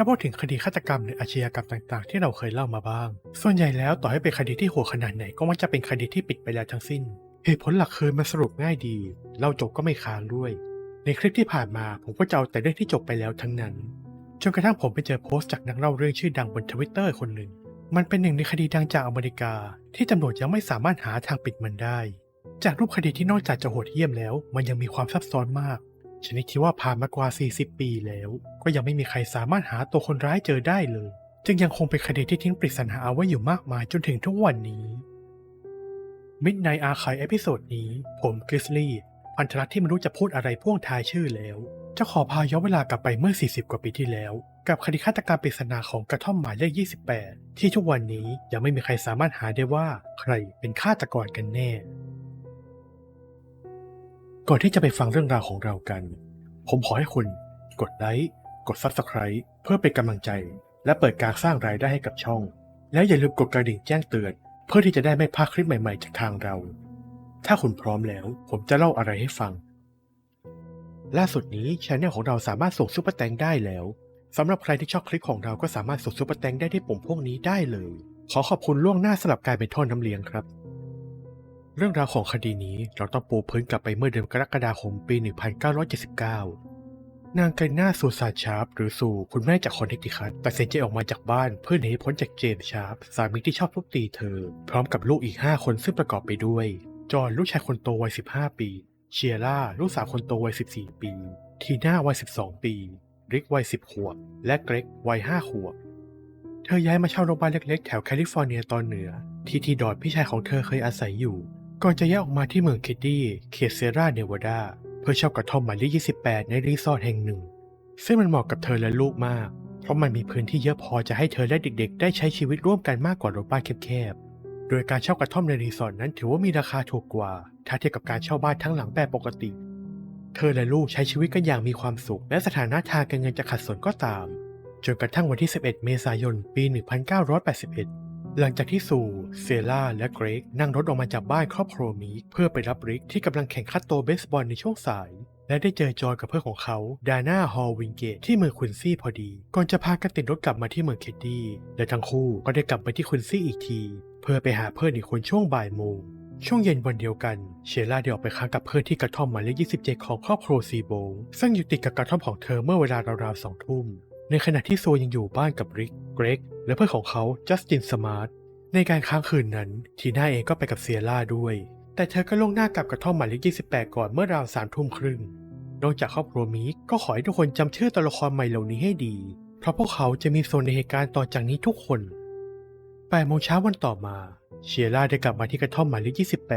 ถ้าพูดถึงคดีฆาตกรรมหรืออาชญากรรมต่างๆ ที่เราเคยเล่ามาบ้าง ส่วนใหญ่แล้วต่อให้เป็นคดีที่โหดขนาดไหนก็มักจะเป็นคดีที่ปิดไปแล้วทั้งสิ้น เหตุผลหลักคือมันสรุปง่ายดี เล่าจบก็ไม่ค้างด้วย ในคลิปที่ผ่านมาผมก็จะเอาแต่เรื่องที่จบไปแล้วทั้งนั้น จนกระทั่งผมไปเจอโพสต์จากนักเล่าเรื่องชื่อดังบนทวิตเตอร์คนหนึ่ง มันเป็นหนึ่งในคดีดังจากอเมริกา ที่ตำรวจยังไม่สามารถหาทางปิดมันได้ จากรูปคดีที่นอกจากจะโหดเหี้ยมแล้ว มันยังมีความซับซ้อนมาก ชนิดที่ว่าผ่านมากว่า 40 ปีแล้ว ก็ยังไม่มีใครสามารถหาตัวคนร้ายเจอได้เลย จึงยังคงเป็นคดีที่ทิ้งปริศนาเอาไว้อยู่มากมายจนถึงทุกวันนี้มิดในอาคายเอพิโซดนี้ ผมกริสลี่พันธรัตที่ไม่รู้จะพูดอะไรพ่วงทายชื่อแล้ว จะขอพาย้อนเวลากลับไปเมื่อ 40 กว่าปีที่แล้ว กับคดีฆาตกรรมปริศนาของกระท่อมหมายเลข 28 ที่ทุกวันนี้ยังไม่มีใครสามารถหาได้ว่าใครเป็นฆาตกรกันแน่ ก่อนที่จะไปฟังเรื่องราวของเรากัน ผมขอให้คุณกดไลค์กด Subscribe เพื่อเป็นกำลังใจ และเปิดการสร้างรายได้ให้กับช่อง แล้วอย่าลืมกดกระดิ่งแจ้งเตือน เพื่อที่จะได้ไม่พลาดคลิปใหม่ๆจากทางเรา ถ้าคุณพร้อมแล้ว ผมจะเล่าอะไรให้ฟัง ล่าสุดนี้ช anel ของเราสามารถส่งซุปเปอร์แตงได้แล้วสำหรับใครที่ชอบคลิปของเราก็สามารถส่งซุปเปอร์แตงได้ที่ปุ่มพวกนี้ได้เลย ขอขอบคุณล่วงหน้าสำหรับการเป็นท่อนน้ำเลี้ยงครับ เรื่องราวของคดีนี้เราต้องปูพื้นกลับไปเมื่อเดือนกรกฎาคมปี 1979 นางไกน่าสูซานชาร์ปหรือสู่คุณแม่จากคอนเนคติคัตตัดสินใจออกมาจากบ้านเพื่อหนีพ้นจากเจมส์ชาร์ปสามีที่ชอบทุบตีเธอ พร้อมกับลูกอีก 5 คนซึ่งประกอบไปด้วย จอห์นลูกชายคนโตวัย 15 ปี เชียร่า ลูกสาวคนโตวัย 14 ปี ทีน่าวัย 12 ปี ริกวัย 10 ขวบ และเกรกวัย 5 ขวบเธอย้ายมาเช่าโรงพยาบาลเล็กๆ แถวแคลิฟอร์เนียตอนเหนือ ที่ที่ดอดพี่ชายของเธอเคยอาศัยอยู่ ก่อนจะแย้ายออกมาที่เมืองคิดดี้เขตเซราเนวาดา เพื่อเช่ากระท่อมหมายเลข28 ในรีสอร์ทแห่งหนึ่ง ซึ่งมันเหมาะกับเธอและลูกมาก เพราะมันมีพื้นที่เยอะพอจะให้เธอและเด็กๆ ได้ใช้ชีวิตร่วมกันมากกว่าโรงบ้านแคบๆ โดยการเช่ากระท่อมในรีสอร์ทนั้นถือว่ามีราคาถูกกว่า ถ้าเทียบกับการเช่าบ้านทั้งหลังแบบปกติ เธอและลูกใช้ชีวิตกันอย่างมีความสุข และสถานะทางการเงินจะขัดสนก็ตาม จนกระทั่งวันที่ 11 เมษายน ปี 1981 หลังจากที่ซูเซล่าและเกรกนั่งรถออกมาจากบ้านครอบครัวมีเพื่อไปรับริกที่กำลังแข่งคัดโตเบสบอลในช่วงสาย และได้เจอจอยกับเพื่อนของเขาดาน่าฮอลวิงเกตที่เมืองควินซี่พอดี ก่อนจะพากันติดรถกลับมาที่เมืองเคดดี้และทั้งคู่ก็ได้กลับไปที่ควินซี่อีกที เพื่อไปหาเพื่อนอีกคนช่วงบ่ายโมงช่วงเย็นวันเดียวกัน เชล่าได้ออกไปค้างกับเพื่อนที่กระท่อมหมายเลข27 ของครอบครัวซีโบงซึ่งอยู่ติดกับกระท่อมของเธอเมื่อเวลาราวๆสองทุ่ม ในขณะที่โซยังอยู่บ้านกับริก เกรก และเพื่อนของเขาจัสตินสมาร์ทในการค้างคืนนั้นทีน่าเองก็ไปกับเซียร่าด้วย แต่เธอก็ลงหน้ากลับกระท่อมหมายเลข28 ก่อนเมื่อราวสามทุ่มครึ่งนอกจากครอบครัวมีกก็ขอให้ทุกคนจำชื่อตัวละครใหม่เหล่านี้ให้ดี เพราะพวกเขาจะมีส่วนในเหตุการณ์ต่อจากนี้ทุกคน8โมงเช้าวันต่อมา เชียร่าได้กลับมาที่กระท่อมหมายเลข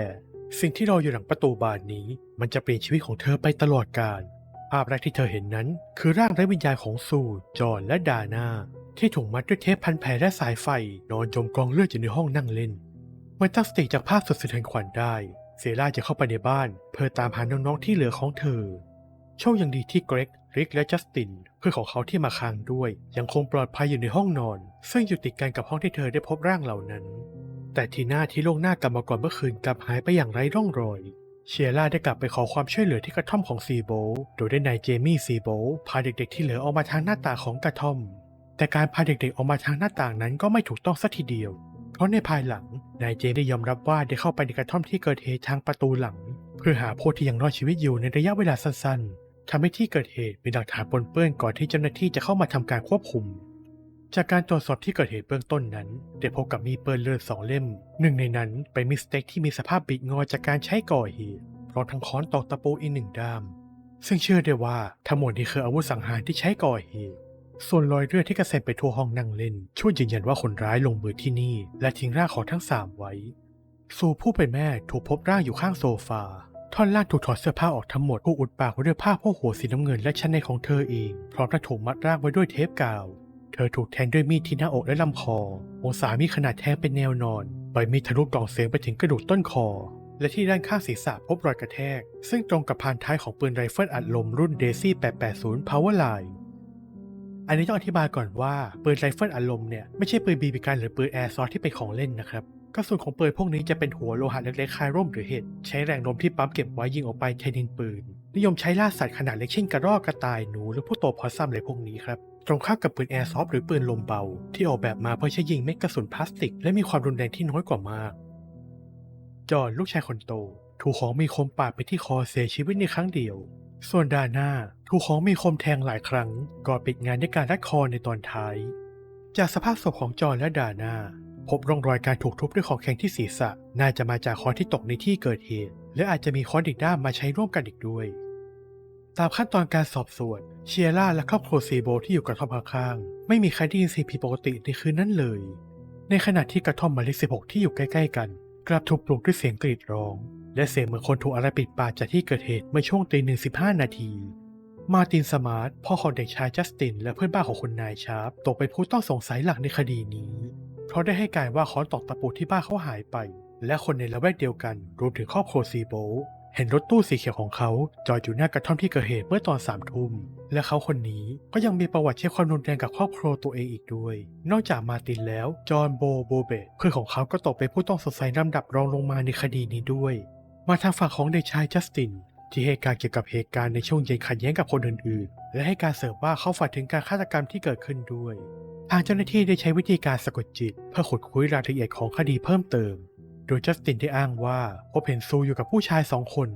28 สิ่งที่รออยู่หลังประตูบานนี้ มันจะเปลี่ยนชีวิตของเธอไปตลอดกาล ภาพแรกที่เธอเห็นนั้น คือร่างไร้วิญญาณของซูจอห์นและดาน่าที่ถูกมัดด้วยเทปพันแผลและสายไฟ นอนจมกองเลือดอยู่ในห้องนั่งเล่นเมื่อตั้งสติจากภาพสุดสะเทือนขวัญได้ เซล่าจะเข้าไปในบ้าน เพื่อตามหาน้องๆที่เหลือของเธอ โชคยังดีที่เกรกริกและจัสตินเพื่อนของเขาที่มาค้างด้วย ยังคงปลอดภัยอยู่ในห้องนอน ซึ่งอยู่ติดกันกับห้องที่เธอได้พบร่างเหล่านั้น แต่ทีน่าที่โล่งหน้ากลับมาก่อนเมื่อคืนกลับหายไปอย่างไร้ร่องรอย เชียร่าได้กลับไปขอความช่วยเหลือที่กระท่อมของซีโบ โดยได้นายเจมี่ซีโบพาเด็กๆที่เหลือออกมาทางหน้าต่างของกระท่อม แต่การพาเด็กๆออกมาทางหน้าต่างนั้นก็ไม่ถูกต้องสัทีเดียว เพราะในภายหลังนายเจมได้ยอมรับว่าได้เข้าไปในกระท่อมที่เกิดเหตุทางประตูหลัง เพื่อหาพวกที่ยังรอดชีวิตอยู่ในระยะเวลาสั้นๆทำให้ที่เกิดเหตุมีหลักฐานปนเปื้อนก่อนที่เจ้าหน้าที่จะเข้ามาทำการควบคุม จากการตรวจสอบที่เกิดเหตุเบื้องต้นนั้นได้พบกับมีดปืนเลือดสองเล่ม หนึ่งในนั้นเป็นมีดสเต็กที่มีสภาพบิดงอจากการใช้ก่อเหตุพร้อมทั้งค้อนตอกตะปูอีกหนึ่งด้าม ซึ่งเชื่อได้ว่าทั้งหมดนี้คืออาวุธสังหารที่ใช้ก่อเหตุส่วนรอยเลือดที่กระเซ็นไปทั่วห้องนั่งเล่น ช่วยยืนยันว่าคนร้ายลงมือที่นี่ และทิ้งร่างของทั้งสามไว้สูผู้เป็นแม่ถูกพบร่างอยู่ข้างโซฟา ท่อนล่างถูกถอดเสื้อผ้าออกทั้งหมดถูกอุดปากไว้ด้วยผ้าโพกหัวสีน้ำเงินและชั้นในของเธอเอง พร้อมกับถูกมัดร่างไว้ด้วยเทปกาว เธอถูกแทงด้วยมีดที่หน้าอกและลำคอ องศามีขนาดแทงเป็นแนวนอนใบมีดทะลุกล่องเสียงไปถึงกระดูกต้นคอ และที่ด้านข้างศีรษะพบรอยกระแทก ซึ่งตรงกับพานท้ายของปืนไรเฟิลอัดลมรุ่นเดซี่ 880 Powerline อันนี้ต้องอธิบายก่อนว่าปืนไรเฟิลอัดลมเนี่ยไม่ใช่ปืนบีบีกันหรือปืนแอร์ซอร์ที่เป็นของเล่นนะครับกระสุนของปืนพวกนี้จะเป็นหัวโลหะเล็กๆคล้ายร่มหรือเห็ดใช้แรงลมที่ปั๊มเก็บไว้ยิงออกไปแทนดินปืน นิยมใช้ล่าสัตว์ขนาดเล็กเช่นกระรอกกระต่ายหนูหรือพวกตัวพอซัมอะไรพวกนี้ครับ ตรงข้ามกับปืนแอร์ซอฟหรือปืนลมเบา ที่ออกแบบมาเพื่อใช้ยิงเม็ดกระสุนพลาสติก และมีความรุนแรงที่น้อยกว่ามาก จอห์นลูกชายคนโต ถูกของมีคมปาดไปที่คอเสียชีวิตในครั้งเดียว ส่วนดาน่าถูกของมีคมแทงหลายครั้ง ก่อนปิดงานด้วยการรัดคอในตอนท้าย จากสภาพศพของจอห์นและดาน่าพบร่องรอยการถูกทุบด้วยของแข็งที่ศีรษะ น่าจะมาจากค้อนที่ตกในที่เกิดเหตุ และอาจจะมีค้อนอีกด้ามมาใช้ร่วมกันอีกด้วย ตามขั้นตอนการสอบสวน เชียร่าและครอบครัวซีโบที่อยู่กระท่อมข้างๆไม่มีใครได้ยินเสียงผิดปกติในคืนนั้นเลย ในขณะที่กระท่อมหมายเลข16ที่อยู่ใกล้ๆกัน กลับถูกปลุกด้วยเสียงกรีดร้อง และเสียงเหมือนคนถูกอะไรปิดปากจากที่เกิดเหตุเมื่อช่วงตีหนึ่งสิบห้านาทีมาตินสมาร์ทพ่อของเด็กชายจัสติน และเพื่อนบ้านของคุณนายชาร์ปตกเป็นผู้ต้องสงสัยหลักในคดีนี้ เพราะได้ให้การว่าค้อนตอกตะปูที่บ้านเขาหายไป และคนในละแวกเดียวกันรวมถึงครอบครัวซีโบ เห็นรถตู้สีเขียวของเขาจอดอยู่หน้ากระท่อมที่เกิดเหตุเมื่อตอนสามทุ่ม และเขาคนนี้ก็ยังมีประวัติใช้ความรุนแรงกับครอบครัวตัวเองอีกด้วย นอกจากมาตินแล้ว จอห์นโบโบเบตเพื่อนของเขาก็ตกเป็นผู้ต้องสงสัยลำดับรองลงมาในคดีนี้ด้วย มาทางฝั่งของเด็กชายจัสตินที่ให้การเกี่ยวกับเหตุการณ์ในช่วงเย็นขัดแย้งกับคนอื่นๆ และให้การเสริมว่าเขาฝันถึงการฆาตกรรมที่เกิดขึ้นด้วยทางเจ้าหน้าที่ได้ใช้วิธีการสะกดจิต เพื่อขุดคุยรายละเอียดของคดีเพิ่มเติม ดยจัสตินได้อ้างว่าพบเห็นซูอยู่กับผู้ชายสองคน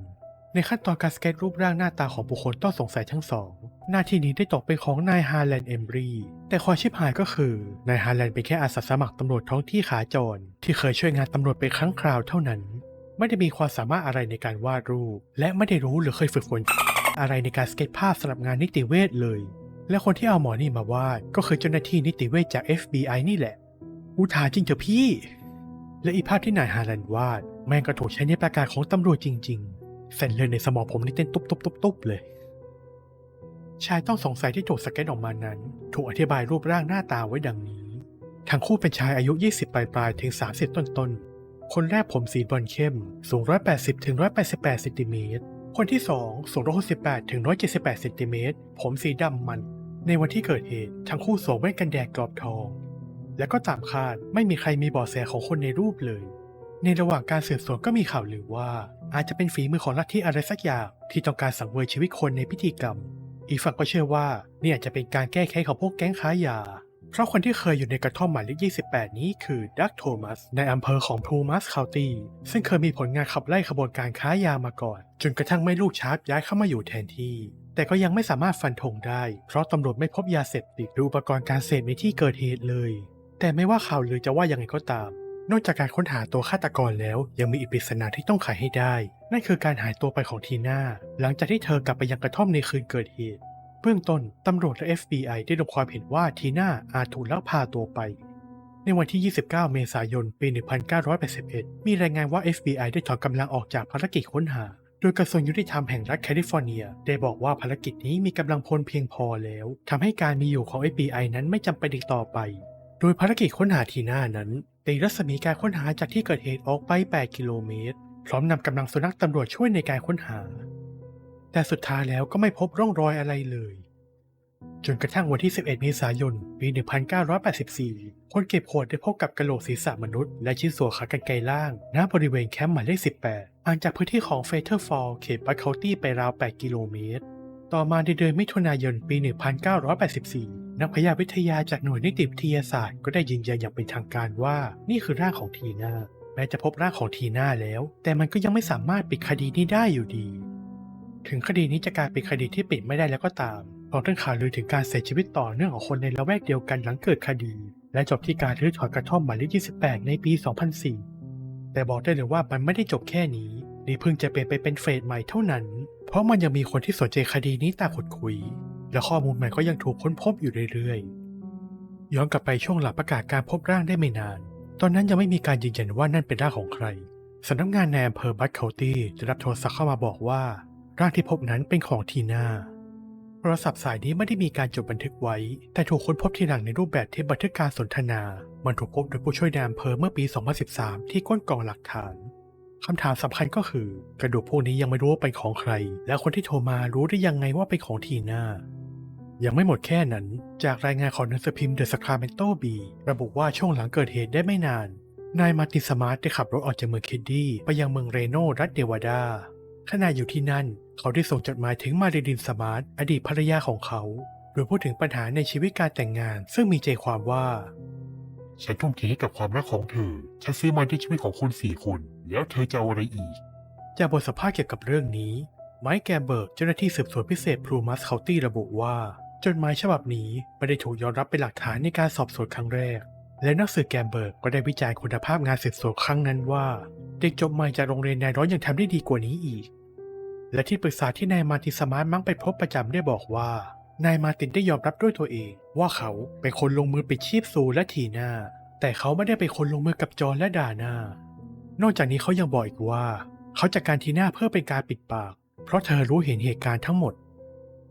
ในขั้นตอนการสเก็ตรูปร่างหน้าตาของบุคคลต้องสงสัยทั้งสอง หน้าที่นี้ได้ตกเป็นของนายฮาร์แลนด์เอมบรีแต่ความชิบหายก็คือนายฮาร์แลนด์เป็นแค่อาสาสมัครตำรวจท้องที่ขาจร ที่เคยช่วยงานตำรวจเป็นครั้งคราวเท่านั้น ไม่ได้มีความสามารถอะไรในการวาดรูป และไม่ได้รู้หรือเคยฝึกฝนอะไรในการสเก็ตภาพสำหรับงานนิติเวชเลย และคนที่เอาหมอนี่มาวาดก็คือเจ้าหน้าที่นิติเวชจาก FBI นี่แหละอุทาจริงเถอะพี่ และอีภาพที่นายฮาร์แลนด์วาด แม่งก็ถูกใช้ในประกาศของตำรวจจริง ๆ เส้นเลือดในสมองผมนี่เต้นตุบๆๆเลย ชายต้องสงสัยที่ถูกสเก็ตออกมานั้น ถูกอธิบายรูปร่างหน้าตาไว้ดังนี้ ทั้งคู่เป็นชายอายุ 20 ปลายๆถึง 30 ต้นๆ คนแรกผมสีบอนเข้ม สูง 180ถึง188เซนติเมตร คนที่2สูง 168ถึง178เซนติเมตร ผมสีดำมัน ในวันที่เกิดเหตุทั้งคู่สวมแว่นกันแดดกรอบทอง และก็ตามคาดไม่มีใครมีเบาะแสของคนในรูปเลย ในระหว่างการสืบสวนก็มีข่าวลือว่า อาจจะเป็นฝีมือของลัทธิอะไรสักอย่างที่ต้องการสังเวยชีวิตคนในพิธีกรรม อีกฝั่งก็เชื่อว่านี่อาจจะเป็นการแก้แค้นของพวกแก๊งค้ายา เพราะคนที่เคยอยู่ในกระท่อมหมายเลข 28 นี้คือดักโทมัสในอำเภอของพูมัสคาวตี้ซึ่งเคยมีผลงานขับไล่ขบวนการค้ายามาก่อน จนกระทั่งไม่ลูกชาร์ปย้ายเข้ามาอยู่แทนที่แต่ก็ยังไม่สามารถฟันธงได้ เพราะตำรวจไม่พบยาเสพติดหรืออุปกรณ์การเสพในที่เกิดเหตุเลย แต่ไม่ว่าข่าวลือจะว่ายังไงก็ตาม นอกจากการค้นหาตัวฆาตกรแล้วยังมีอีกปริศนาที่ต้องไขให้ได้ นั่นคือการหายตัวไปของทีน่า หลังจากที่เธอกลับไปยังกระท่อมในคืนเกิดเหตุ เบื้องต้นตำรวจและ FBI ได้ลงความเห็นว่าทีน่าอาจถูกลักพาตัวไป ในวันที่ 29 เมษายน ปี 1981 มีรายงานว่า FBI ได้ถอนกำลังออกจากภารกิจค้นหา โดยกระทรวงยุติธรรมแห่งรัฐแคลิฟอร์เนีย ได้บอกว่าภารกิจนี้มีกำลังพลเพียงพอแล้วทำให้การมีอยู่ของ FBI นั้นไม่จำเป็นอีกต่อไป ดยภารกิจค้นหาทีน่านั้นตีรัศมีการค้นหาจากที่เกิดเหตุออกไป 8 กิโลเมตร พร้อมนำกำลังสุนัขตำรวจช่วยในการค้นหา แต่สุดท้ายแล้วก็ไม่พบร่องรอยอะไรเลย จนกระทั่งวันที่ 11 เมษายน ปี 1984 คนเก็บโขดได้พบกับกระโหลกศีรษะมนุษย์ และชิ้นส่วนขากรรไกรล่าง ณ บริเวณแคมป์หมายเลข 18ห่างจากพื้นที่ของเฟเธอร์ฟอลเขตบัตเคาตี้ไปราว 8 กิโลเมตร ต่อมาในเดือนมิถุนายนปี 1984 นักพยาวิทยาจากหน่วยนิติวิทยาศาสตร์ก็ได้ยืนยันอย่างเป็นทางการว่า นี่คือร่างของทีน่าแม้จะพบร่างของทีน่าแล้ว แต่มันก็ยังไม่สามารถปิดคดีนี้ได้อยู่ดี ถึงคดีนี้จะกลายเป็นคดีที่ปิดไม่ได้แล้วก็ตามเพราะเรื่องข่าวลือถึงการเสียชีวิตต่อเนื่องของคนในละแวกเดียวกันหลังเกิดคดี และจบที่การรื้อถอนกระท่อมหมายเลข28 ในปี 2004 แต่บอกได้เลยว่ามันไม่ได้จบแค่นี้นี่เพิ่งจะเปลี่ยนไปเป็นเฟสใหม่เท่านั้น เพราะมันยังมีคนที่สนใจคดีนี้ตามขุดคุย และข้อมูลใหม่ก็ยังถูกค้นพบอยู่เรื่อยๆ ย้อนกลับไปช่วงหลังประกาศการพบร่างได้ไม่นาน ตอนนั้นยังไม่มีการยืนยันว่านั่นเป็นร่างของใครสำนักงานในอำเภอบัตเคาตี้ได้รับโทรศัพท์เข้ามาบอกว่า ร่างที่พบนั้นเป็นของทีน่าโทรศัพท์สายนี้ไม่ได้มีการจดบันทึกไว้ แต่ถูกค้นพบทีหลังในรูปแบบเทปบันทึกการสนทนา มันถูกพบโดยผู้ช่วยนอำเภอเมื่อปี 2013 ที่ก้นกองหลักฐาน คำถามสำคัญก็คือกระดูกพวกนี้ยังไม่รู้ว่าเป็นของใคร และคนที่โทรมารู้ได้ยังไงว่าเป็นของทีน่ายังไม่หมดแค่นั้น จากรายงานของหนังสือพิมพ์เดอะสคราเมนโตบีระบุว่าช่วงหลังเกิดเหตุได้ไม่นาน นายมาร์ติสมาร์ทได้ขับรถออกจากเมืองเคนดี้ไปยังเมืองเรโนรัฐเนวาดาขณะอยู่ที่นั่น เขาได้ส่งจดหมายถึงมาริดินสมาร์ทอดีตภรรยาของเขา โดยพูดถึงปัญหาในชีวิตการแต่งงาน ซึ่งมีใจความว่า ฉันทุ่มเทให้กับความรักของเธอ ฉันซื้อมันที่ชีวิตของคุณสี่คน แล้วเธอจะเอาอะไรอีก จากบทสัมภาษณ์เกี่ยวกับเรื่องนี้ ไมค์แกเบิร์กเจ้าหน้าที่สืบสวนพิเศษพลูมัสเคาตี้ระบุว่า จดหมายฉบับนี้ไม่ได้ถูกยอมรับเป็นหลักฐานในการสอบสวนครั้งแรก และนักสืบแกมเบิร์กก็ได้วิจารณ์คุณภาพงานสืบสวนครั้งนั้นว่า เด็กจบใหม่จากโรงเรียนนายร้อยยังทำได้ดีกว่านี้อีก และที่ปรึกษาที่นายมาร์ตินสมาร์ทมักไปพบประจำได้บอกว่านายมาร์ตินได้ยอมรับด้วยตัวเอง ว่าเขาเป็นคนลงมือปิดชีพซูและทีนาแต่เขาไม่ได้เป็นคนลงมือกับจอห์นและดาน่านอกจากนี้เขายังบอกอีกว่า เขาจัดการทีน่าเพื่อเป็นการปิดปาก เพราะเธอรู้เห็นเหตุการณ์ทั้งหมด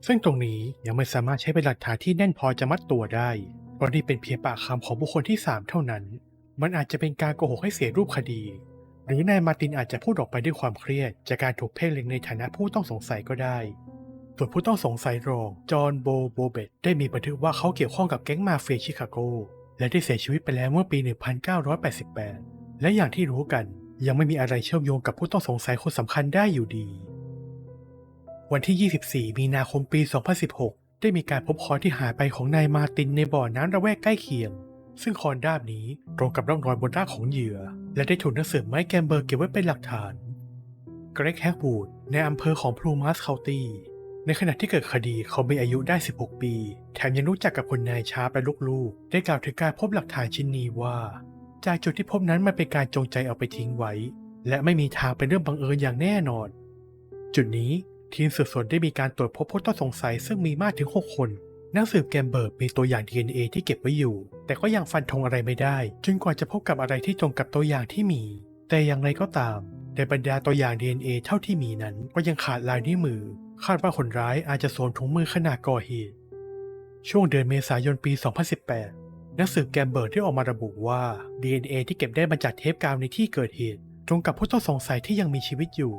ซึ่งตรงนี้ยังไม่สามารถใช้เป็นหลักฐานที่แน่นพอจะมัดตัวได้เพราะนี่เป็นเพียงปากคำของบุคคลที่สามเท่านั้น มันอาจจะเป็นการโกหกให้เสียรูปคดี หรือนายมาร์ตินอาจจะพูดออกไปด้วยความเครียด จากการถูกเพ่งเล็งในฐานะผู้ต้องสงสัยก็ได้ ส่วนผู้ต้องสงสัยรองจอห์นโบโบเบตได้มีบันทึกว่าเขาเกี่ยวข้องกับแก๊งมาเฟียชิคาโก และได้เสียชีวิตไปแล้วเมื่อปี 1988 และอย่างที่รู้กันยังไม่มีอะไรเชื่อมโยงกับผู้ต้องสงสัยคนสำคัญได้อยู่ดี วันที่ 24 มีนาคมปี 2016 ได้มีการพบคอนที่หายไปของนายมาตินในบ่อน้ำระแวกใกล้เคียง ซึ่งคอนด้ามนี้ตรงกับร่องรอยบนร่างของเหยื่อ และได้ถูกนักสืบไมค์แกมเบอร์เก็บไว้เป็นหลักฐาน เกรกแฮกวูดในอำเภอของพลูมัสเคานตี้ ในขณะที่เกิดคดีเขามีอายุได้ 16 ปี แถมยังรู้จักกับคนนายชาร์ปและลูกๆ ได้กล่าวถึงการพบหลักฐานชิ้นนี้ว่า จากจุดที่พบนั้นมันเป็นการจงใจเอาไปทิ้งไว้ และไม่มีทางเป็นเรื่องบังเอิญอย่างแน่นอน จุดนี้ทีมสืบสวนได้มีการตรวจพบผู้ต้องสงสัยซึ่งมีมากถึง 6 คน นักสืบแกมเบิร์กมีตัวอย่าง DNA ที่เก็บไว้อยู่ แต่ก็ยังฟันธงอะไรไม่ได้ จนกว่าจะพบกับอะไรที่ตรงกับตัวอย่างที่มี แต่อย่างไรก็ตาม ในบรรดาตัวอย่าง DNA เท่าที่มีนั้นก็ยังขาดลายนิ้วมือ คาดว่าคนร้ายอาจจะสวมถุงมือขณะก่อเหตุ ช่วงเดือนเมษายนปี 2018 นักสืบแกมเบิร์กได้ออกมาระบุว่า DNA ที่เก็บได้มาจากเทปกาวในที่เกิดเหตุ ตรงกับผู้ต้องสงสัยที่ยังมีชีวิตอยู่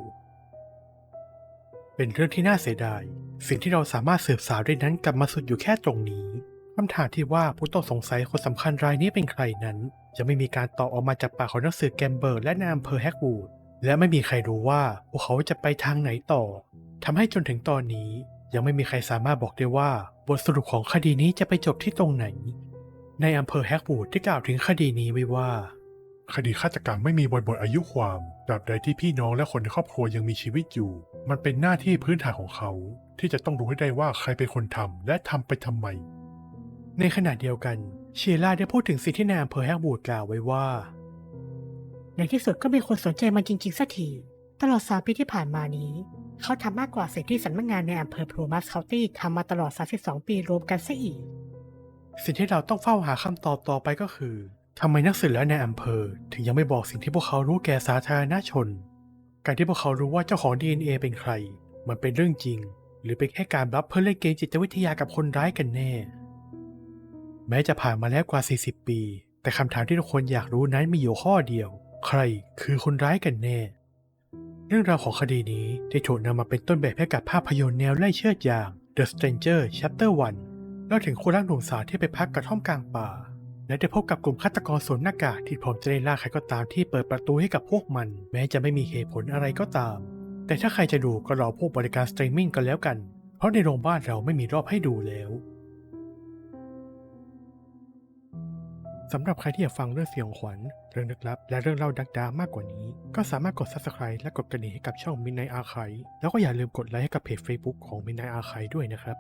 เป็นเรื่องที่น่าเสียดาย สิ่งที่เราสามารถสืบสาวได้นั้นกลับมาสุดอยู่แค่ตรงนี้คำถามที่ว่าผู้ต้องสงสัยคนสำคัญรายนี้เป็นใครนั้นยังไม่มีการตอบออกมาจากปากของนักสืบแกมเบิร์กและนายอำเภอแฮกวูด และไม่มีใครรู้ว่าพวกเขาจะไปทางไหนต่อทำให้จนถึงตอนนี้ยังไม่มีใครสามารถบอกได้ว่า บทสรุปของคดีนี้จะไปจบที่ตรงไหน ในอำเภอแฮกวูดได้กล่าวถึงคดีนี้ไว้ว่า คดีฆาตกรรมไม่มีวันหมดอายุความตราบใดที่พี่น้องและคนในครอบครัวยังมีชีวิตอยู่ มันเป็นหน้าที่พื้นฐานของเขา ที่จะต้องรู้ให้ได้ว่าใครเป็นคนทำและทำไปทำไม ในขณะเดียวกัน เชียร่าได้พูดถึงสิ่งที่นายอำเภอแฮกวูดกล่าวไว้ว่า ในที่สุดก็มีคนสนใจมันจริง ๆสักทีตลอดสามปีที่ผ่านมานี้ เขาทำมากกว่าสิ่งที่สำนักงานในอำเภอพลูมัสเคานตี้ทำมาตลอด 32 ปีรวมกันซะอีก สิ่งที่เราต้องเฝ้าหาคำตอบต่อไปก็คือทำไมนักสืบและในอำเภอ ถึงยังไม่บอกสิ่งที่พวกเขารู้แก่สาธารณชน การที่พวกเขารู้ว่าเจ้าของ DNA เป็นใคร มันเป็นเรื่องจริง หรือเป็นแค่การรับเพื่อเล่นเกมจิตวิทยากับคนร้ายกันแน่ แม้จะผ่านมาแล้วกว่า 40 ปี แต่คำถามที่ทุกคนอยากรู้นั้นมีอยู่ข้อเดียว ใครคือคนร้ายกันแน่ เรื่องราวของคดีนี้ได้ถูกนำมาเป็นต้นแบบให้กับภาพยนตร์แนวไล่เชือดอย่าง The Stranger Chapter 1เล่าถึงคู่รักหนุ่มสาวที่ไปพักกระท่อมกลางป่า และได้พบกับกลุ่มฆาตกรสวมหน้ากากที่พร้อมจะได้ล่าใครก็ตามที่เปิดประตูให้กับพวกมัน แม้จะไม่มีเหตุผลอะไรก็ตาม แต่ถ้าใครจะดูก็รอพวกบริการสตรีมมิ่งกันแล้วกัน เพราะในโรงบ้านเราไม่มีรอบให้ดูแล้ว สำหรับใครที่อยากฟังเรื่องเสียงขวัญ เรื่องลึกลับ และเรื่องเล่าดักดามากกว่านี้ ก็สามารถกด subscribe และกดกระดิ่งให้กับช่อง Midnight Archive แล้วก็อย่าลืมกดไลค์ให้กับเพจ Facebook ของ Midnight Archive ด้วยนะครับ